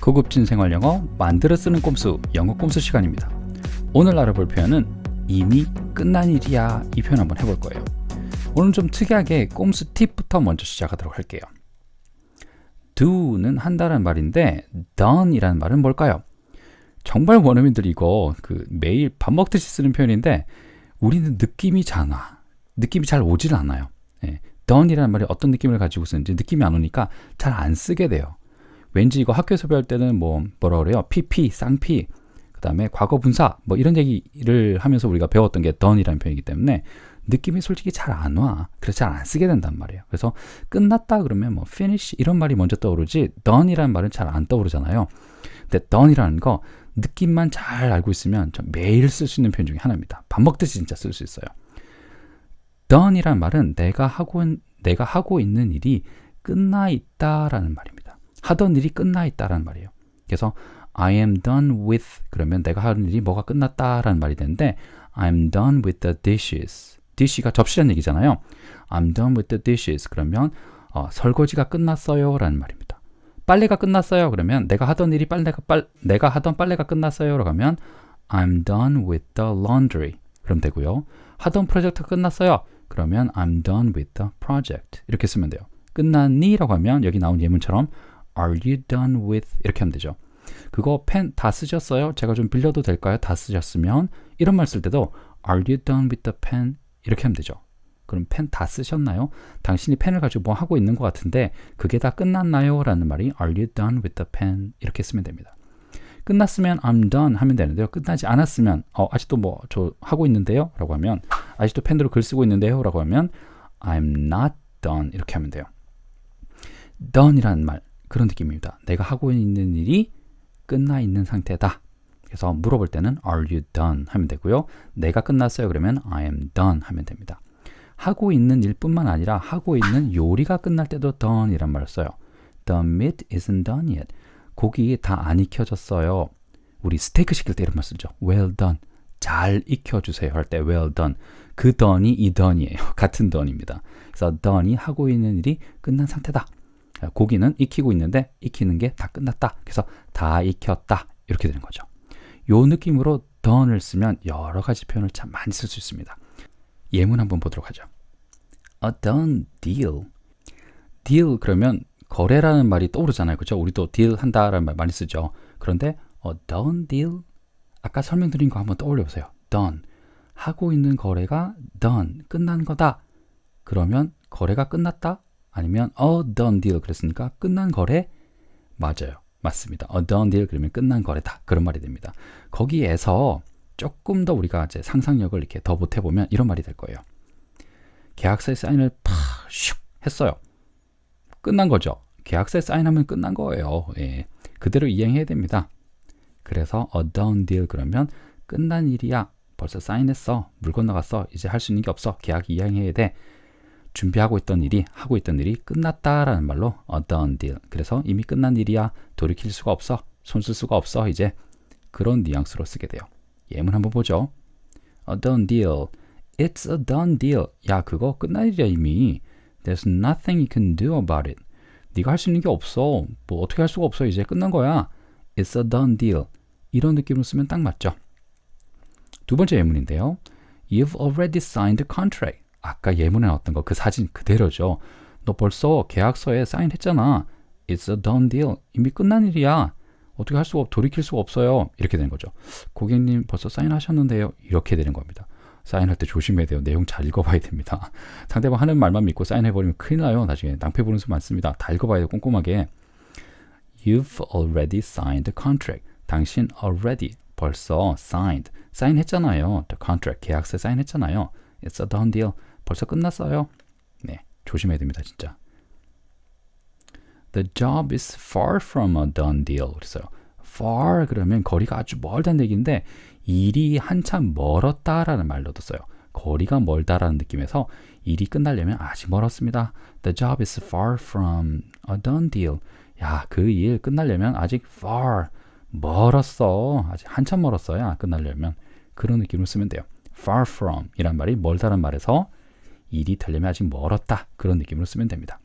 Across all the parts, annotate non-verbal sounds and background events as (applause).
고급진 생활 영어 만들어 쓰는 꼼수 영어 꼼수 시간입니다. 오늘 알아볼 표현은 이미 끝난 일이야 이 표현 한번 해볼 거예요. 오늘 좀 특이하게 꼼수 팁부터 먼저 시작하도록 할게요. do는 한다는 말인데 done이라는 말은 뭘까요? 정말 원어민들 이거 그 매일 밥 먹듯이 쓰는 표현인데 우리는 느낌이 잘 나. 느낌이 잘 오질 않아요. 예. done이라는 말이 어떤 느낌을 가지고 쓰는지 느낌이 안 오니까 잘 안 쓰게 돼요. 왠지 이거 학교에서 배울 때는 뭐 뭐라 그래요? PP, 쌍피, 그다음에 과거 분사 뭐 이런 얘기를 하면서 우리가 배웠던 게 done이라는 표현이기 때문에 느낌이 솔직히 잘 안 와. 그래서 잘 안 쓰게 된단 말이에요. 그래서 끝났다 그러면 뭐 finish 이런 말이 먼저 떠오르지 done이라는 말은 잘 안 떠오르잖아요. 근데 done이라는 거 느낌만 잘 알고 있으면 저 매일 쓸 수 있는 표현 중에 하나입니다. 밥 먹듯이 진짜 쓸 수 있어요. Done이라는 말은 내가 하고 내가 하고 있는 일이 끝나 있다라는 말입니다. 하던 일이 끝나 있다라는 말이에요. 그래서 I am done with 그러면 내가 하는 일이 뭐가 끝났다라는 말이 되는데 I'm done with the dishes. dish가 접시란 얘기잖아요. I'm done with the dishes. 그러면 어, 설거지가 끝났어요라는 말입니다. 빨래가 끝났어요. 그러면 내가 하던 일이 빨래가 빨 내가 하던 빨래가 끝났어요라고 하면 I'm done with the laundry. 그럼 되고요. 하던 프로젝트가 끝났어요. 그러면 I'm done with the project. 이렇게 쓰면 돼요. 끝났니?라고 하면 여기 나온 예문처럼 Are you done with 이렇게 하면 되죠. 그거 펜 다 쓰셨어요? 제가 좀 빌려도 될까요? 다 쓰셨으면 이런 말 쓸 때도 Are you done with the pen? 이렇게 하면 되죠. 그럼 펜 다 쓰셨나요? 당신이 펜을 가지고 뭐 하고 있는 것 같은데 그게 다 끝났나요? 라는 말이 Are you done with the pen? 이렇게 쓰면 됩니다. 끝났으면 I'm done 하면 되는데요. 끝나지 않았으면 어, 아직도 뭐 저 하고 있는데요? 라고 하면 아직도 펜으로 글 쓰고 있는데요? 라고 하면 I'm not done 이렇게 하면 돼요. done이라는 말 그런 느낌입니다. 내가 하고 있는 일이 끝나 있는 상태다. 그래서 물어볼 때는 Are you done? 하면 되고요. 내가 끝났어요. 그러면 I am done 하면 됩니다. 하고 있는 일뿐만 아니라 하고 있는 요리가 끝날 때도 done이란 말을 써요. The meat isn't done yet. 고기 다 안 익혀졌어요. 우리 스테이크 시킬 때 이런 말 쓰죠. Well done. 잘 익혀주세요 할 때 well done. 그 done이 이 done이에요. (laughs) 같은 done입니다. 그래서 done이 하고 있는 일이 끝난 상태다. 고기는 익히고 있는데 익히는 게 다 끝났다. 그래서 다 익혔다. 이렇게 되는 거죠. 요 느낌으로 done을 쓰면 여러 가지 표현을 참 많이 쓸 수 있습니다. 예문 한번 보도록 하죠. A done deal. deal 그러면 거래라는 말이 떠오르잖아요. 그렇죠? 우리도 deal 한다라는 말 많이 쓰죠. 그런데 a done deal 아까 설명드린 거 한번 떠올려 보세요. done 하고 있는 거래가 done 끝난 거다. 그러면 거래가 끝났다? 아니면 a done deal 그랬으니까 끝난 거래 맞아요. 맞습니다. a done deal 그러면 끝난 거래다. 그런 말이 됩니다. 거기에서 조금 더 우리가 이제 상상력을 이렇게 더 보태 보면 이런 말이 될 거예요. 계약서에 사인을 팍슉 했어요. 끝난 거죠. 계약서에 사인하면 끝난 거예요. 예. 그대로 이행해야 됩니다. 그래서 a done deal 그러면 끝난 일이야. 벌써 사인했어. 물 건너갔어. 이제 할 수 있는 게 없어. 계약 이행해야 돼. 준비하고 있던 일이 하고 있던 일이 끝났다라는 말로 a done deal. 그래서 이미 끝난 일이야. 돌이킬 수가 없어. 손 쓸 수가 없어. 이제 그런 뉘앙스로 쓰게 돼요. 예문 한번 보죠. A done deal. It's a done deal. 야, 그거 끝난 일이야 이미. There's nothing you can do about it. 네가 할 수 있는 게 없어. 뭐 어떻게 할 수가 없어. 이제 끝난 거야. It's a done deal. 이런 느낌으로 쓰면 딱 맞죠. 두 번째 예문인데요. You've already signed the contract. 아까 예문에 나왔던 거 그 사진 그대로죠. 너 벌써 계약서에 사인했잖아. It's a done deal. 이미 끝난 일이야. 어떻게 할 수가 없, 돌이킬 수가 없어요. 이렇게 되는 거죠. 고객님 벌써 사인하셨는데요. 이렇게 되는 겁니다. 사인할 때 조심해야 돼요. 내용 잘 읽어봐야 됩니다. (laughs) 상대방 하는 말만 믿고 사인해버리면 큰일 나요. 나중에 낭패 보는 수 많습니다. 다 읽어봐야 돼요. 꼼꼼하게. You've already signed the contract. 당신 already 벌써 signed. 사인했잖아요. The contract. 계약서에 사인했잖아요. It's a done deal. 벌써 끝났어요. 네. 조심해야 됩니다. 진짜. The job is far from a done deal. 그랬어요. far 그러면 거리가 아주 멀다는 얘기인데 일이 한참 멀었다라는 말로도 써요. 거리가 멀다라는 느낌에서 일이 끝나려면 아직 멀었습니다. The job is far from a done deal. 야, 그 일 끝나려면 아직 far 멀었어. 아직 한참 멀었어요. 끝나려면 그런 느낌으로 쓰면 돼요. far from 이란 말이 멀다란 말에서 일이 되려면 아직 멀었다. 그런 느낌으로 쓰면 됩니다.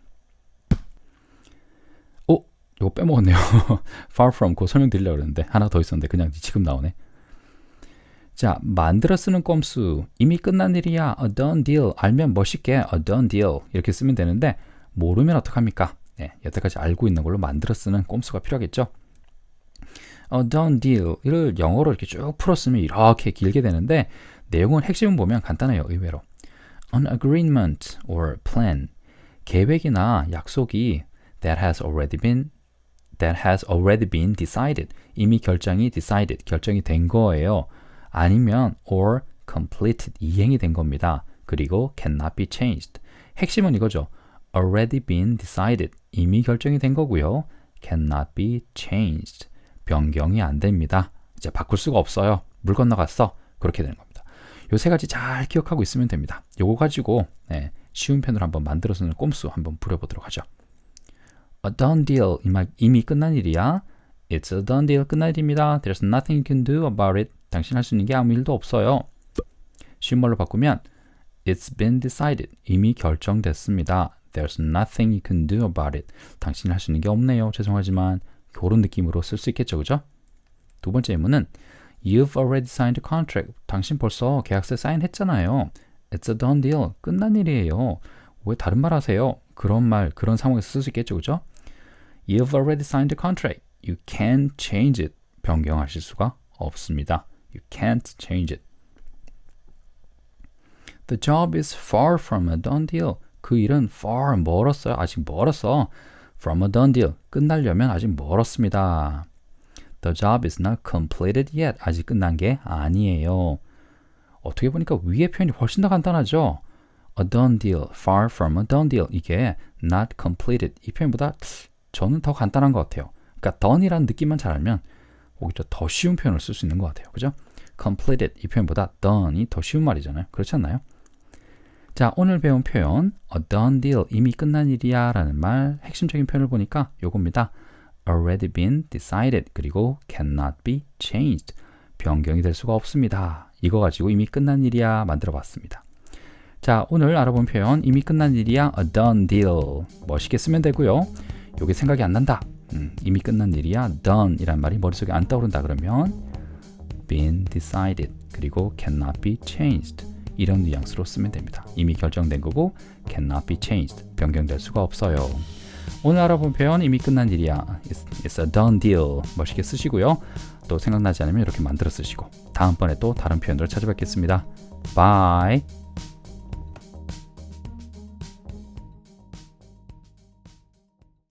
오, 이거 빼먹었네요. (laughs) far from 고 설명드리려고 그랬는데 하나 더 있었는데 그냥 지금 나오네. 자, 만들어 쓰는 꼼수 이미 끝난 일이야. a done deal. 알면 멋있게 a done deal 이렇게 쓰면 되는데 모르면 어떡합니까? 네, 여태까지 알고 있는 걸로 만들어 쓰는 꼼수가 필요하겠죠. a done deal을 영어로 이렇게 쭉 풀었으면 이렇게 길게 되는데 내용은 핵심은 보면 간단해요. 의외로. an agreement or plan 계획이나 약속이 that has already been that has already been decided 이미 결정이 decided 결정이 된 거예요. 아니면 or completed 이행이 된 겁니다. 그리고 cannot be changed. 핵심은 이거죠. already been decided 이미 결정이 된 거고요. cannot be changed. 변경이 안 됩니다. 이제 바꿀 수가 없어요. 물 건너갔어. 그렇게 되는 겁니다. 요 세 가지 잘 기억하고 있으면 됩니다. 요거 가지고 네, 쉬운 편으로 한번 만들어서는 꼼수 한번 부려보도록 하죠. A done deal 이미 끝난 일이야. It's a done deal 끝난 일입니다. There's nothing you can do about it. 당신 할 수 있는 게 아무 일도 없어요. 쉬운 말로 바꾸면 It's been decided. 이미 결정됐습니다. There's nothing you can do about it. 당신이 할 수 있는 게 없네요. 죄송하지만 그런 느낌으로 쓸 수 있겠죠, 그죠? 두 번째 예문은 You've already signed a contract. 당신 벌써 계약서 사인했잖아요. It's a done deal. 끝난 일이에요. 왜 다른 말 하세요? 그런 말, 그런 상황에서 쓸 수 있겠죠, 그죠? You've already signed a contract. You can't change it. 변경하실 수가 없습니다. You can't change it. The job is far from a done deal. 그 일은 far 멀었어요. 아직 멀었어. From a done deal. 끝나려면 아직 멀었습니다. The job is not completed yet. 아직 끝난 게 아니에요. 어떻게 보니까 위의 표현이 훨씬 더 간단하죠. A done deal, far from a done deal. 이게 not completed. 이 표현보다 저는 더 간단한 것 같아요. 그러니까 done이라는 느낌만 잘 알면 오히려 더 쉬운 표현을 쓸 수 있는 것 같아요. 그죠? completed 이 표현보다 done이 더 쉬운 말이잖아요. 그렇지 않나요? 자, 오늘 배운 표현 a done deal 이미 끝난 일이야 라는 말 핵심적인 표현을 보니까 요겁니다. already been decided 그리고 cannot be changed 변경이 될 수가 없습니다. 이거 가지고 이미 끝난 일이야 만들어 봤습니다. 자, 오늘 알아본 표현 이미 끝난 일이야 a done deal 멋있게 쓰면 되고요. 요게 생각이 안 난다. 음, 이미 끝난 일이야 done 이란 말이 머릿속에 안 떠오른다 그러면 been decided 그리고 cannot be changed 이런 뉘앙스로 쓰면 됩니다. 이미 결정된 거고 cannot be changed 변경될 수가 없어요. 오늘 알아본 표현 이미 끝난 일이야 it's, it's a done deal 멋있게 쓰시고요. 또 생각나지 않으면 이렇게 만들어 쓰시고 다음번에 또 다른 표현으로 찾아뵙겠습니다. Bye.